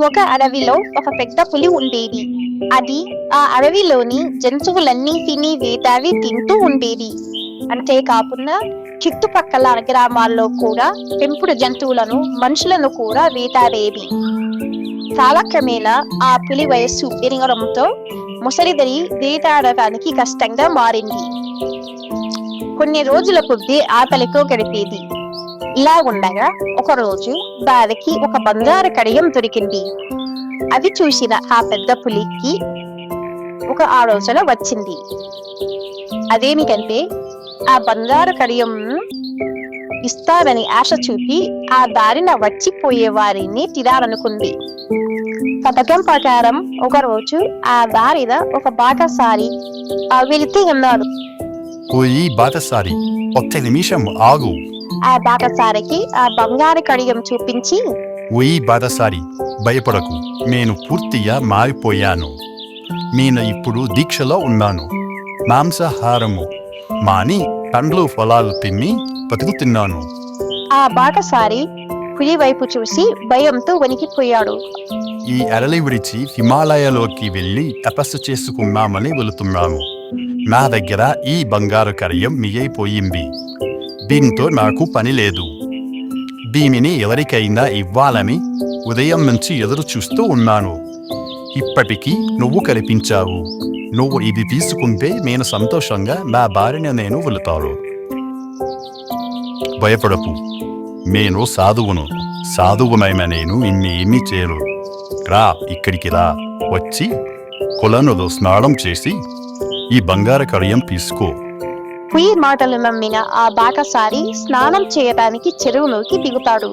ఒక అడవిలో ఒక పెద్ద పులి ఉండేది. అది ఆ అడవిలోని జంతువులన్నిటినీ వేటాడి తింటూ ఉండేది. అంతేకాకుండా చుట్టుపక్కల గ్రామాల్లో కూడా పెంపుడు జంతువులను మనుషులను కూడా వేటాడేది. కాలక్రమేణా ఆ పులి వయస్సు పెరగడంతో ముసలిదరి వేటాడటానికి కష్టంగా మారింది. కొన్ని రోజుల కొద్దీ ఆకలితో గడిపేది. ఇలా ఉండగా ఒకరోజు దానికి ఒక బంగారు కడియం దొరికింది. అది చూసిన ఆ పెద్ద పులికి ఒక ఆలోచన వచ్చింది. అదేమిటంటే ఆ బంగారు కడియం ఇస్తారని ఆశ చూపి ఆ దారిన వచ్చిపోయే వారిని తినాలనుకుంది. పథకం ప్రకారం ఒకరోజు ఆ దారిన ఒక బాటసారి వెళితే ఉన్నాడు ఓయి బాటసారి ఒక్క నిమిషం ఆగు. ఆ బాటసారికి ఆ బంగారు కడియం చూపించి ఓయి బాటసారి భయపడకు. నేను పూర్తిగా మారిపోయాను. నేను ఇప్పుడు దీక్షలో ఉన్నాను. మాంసాహారము మాని పండ్లు ఫలాలు తిని బతుకుతున్నాను. ఆ బాటసారి పులి వైపు చూసి భయంతో వణికిపోయాడు. ఈ అరలి విడిచి హిమాలయాలోకి వెళ్ళి తపస్సు చేసుకున్నామని వెళుతున్నాము నా దగ్గర ఈ బంగారు కరియం మిగైపోయింది దీంతో నాకు పని లేదు. దీనిని ఎవరికైనా ఇవ్వాలని ఉదయం నుంచి ఎదురు చూస్తూ ఉన్నాను. ఇప్పటికీ నువ్వు కనిపించావు. నువ్వు ఇది తీసుకుంటే నేను సంతోషంగా నా భార్యను నేను వెళుతాను భయపడకు. నేను సాధువును. సాధువునైన నేను ఇన్నేమీ చేయను. రా ఇక్కడికి రా. వచ్చి కొలనులో స్నానం చేసి ఈ బంగారు కడియం తీసుకో. పులి మాటలు నమ్మిన ఆ బాటసారి స్నానం చేయడానికి చెరువులోకి దిగుతాడు.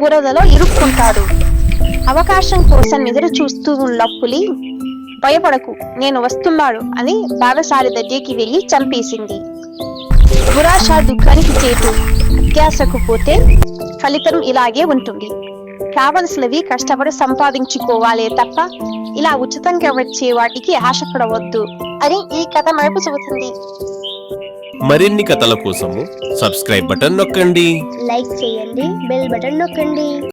బురదలో ఇరుక్కుంటాడు. అవకాశం కోసం ఎదురు చూస్తూ ఉన్న పులి భయపడకు నేను వస్తున్నాడు అని బాలసారి దగ్గరికి వెళ్ళి చంపేసింది. దురాశ దుఃఖానికి చేటు. అత్యాశకు పోతే ఫలితం ఇలాగే ఉంటుంది. కావలసినవి కష్టపడి సంపాదించుకోవాలే తప్ప ఇలా ఉచితంగా వచ్చే వాటికి ఆశపడవద్దు అని ఈ కథ మనకు చెబుతుంది. మరిన్ని కథల కోసము సబ్స్క్రైబ్ బటన్ నొక్కండి. లైక్ చేయండి బెల్ బటన్ నొక్కండి.